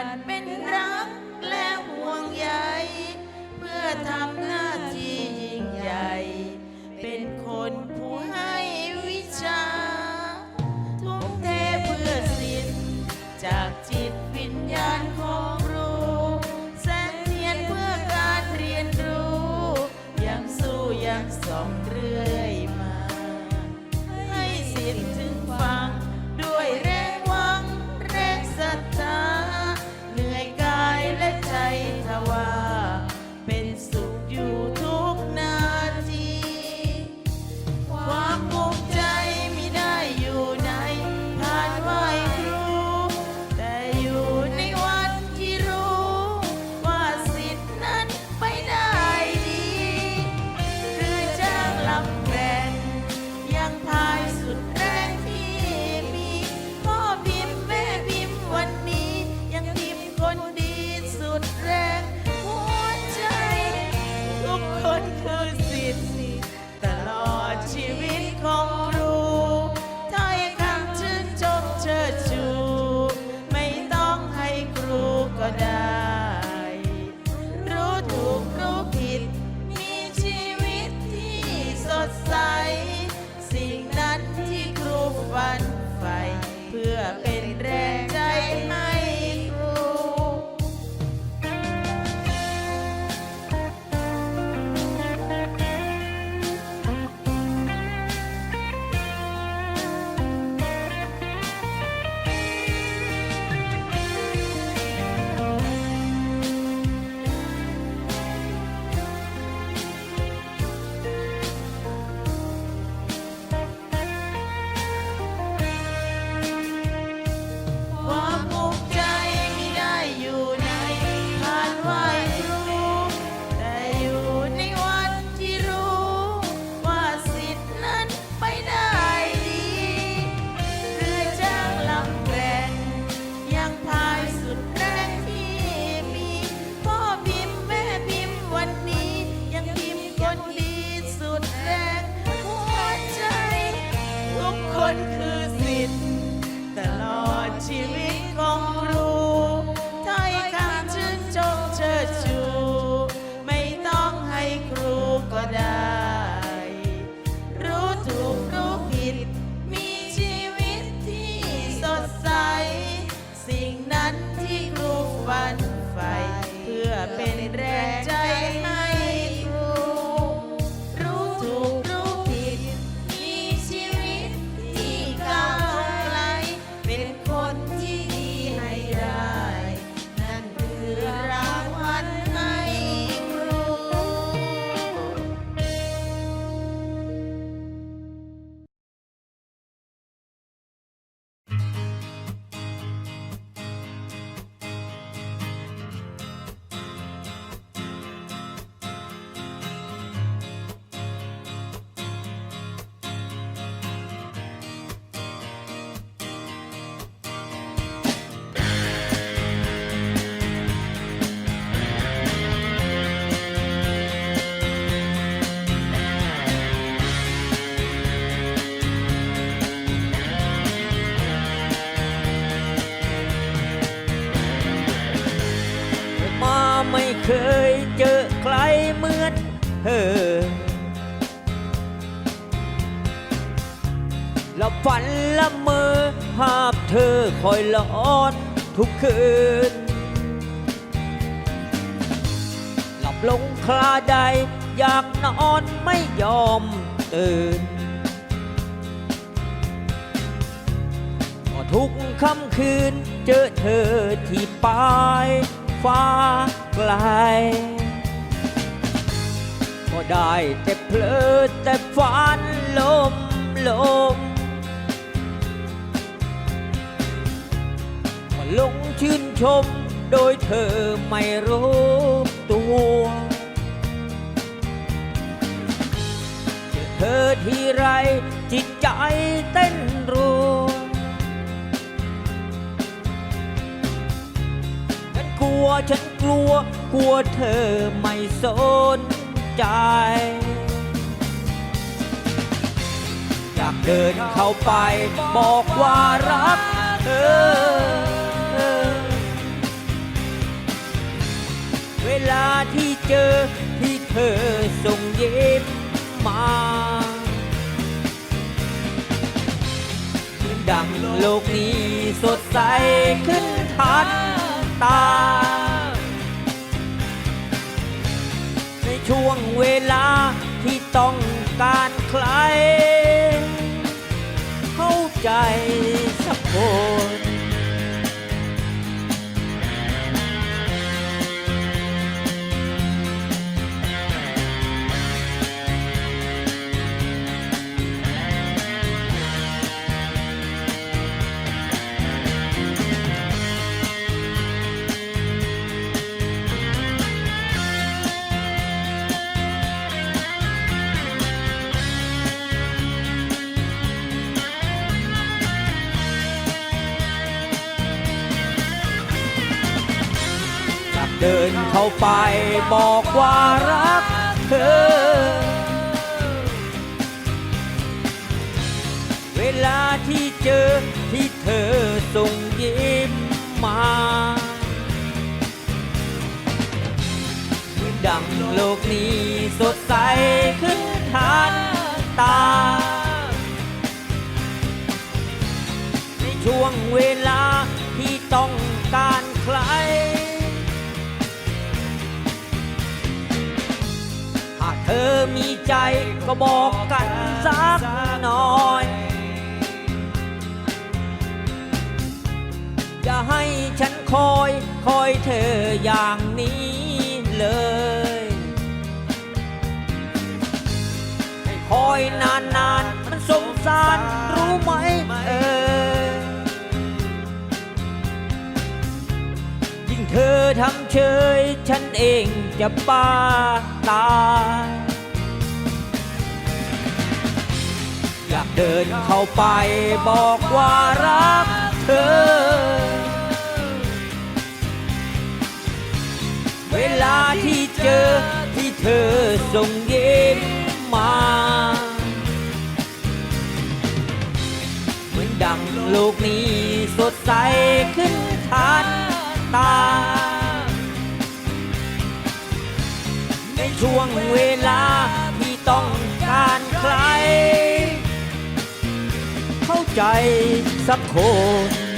and many เออละฝันละเมอภาพเธอคอยหลอนทุกคืน หลับลงคลาใด อยากนอนไม่ยอมตื่นทุกค่ำคืนเจอเธอที่ปลายฟ้าไกล ก็ได้แต่เพลิดแต่ฝันลมลมมาลงชื่นชมโดยเธอไม่รู้ตัวจะเธอทีไรจิตใจเต้นรัวฉันกลัวฉันกลัวกลัวเธอไม่สน จ อยากเดินเข้าไปบอกว่ารักเธอ เวลาที่เจอที่เธอส่งยิ้มมาดังโลกนี้สดใสขึ้นทันตา ช่วงเวลาที่ต้องการใคร เข้าใจสักคน เดินเข้าไปบอกว่ารักเธอ เวลาที่เจอที่เธอส่งยิ้มมาเหมือดังโลกนี้สดใสขึ้นทันตา ในช่วงเวลา มีใจก็บอกกันสักหน่อย อย่าให้ฉันคอยคอยเธออย่างนี้เลย ให้คอยนานๆมันสงสารรู้ไหมเออยิ่งเธอทำเฉย ฉันเองจะบ้าตาย อยากเดินเข้าไปบอกว่ารักเธอ เวลาที่เจอที่เธอส่งยิ้มมา เหมือนดังโลกนี้สดใสขึ้นทันตา ในช่วงเวลา ใจสักคน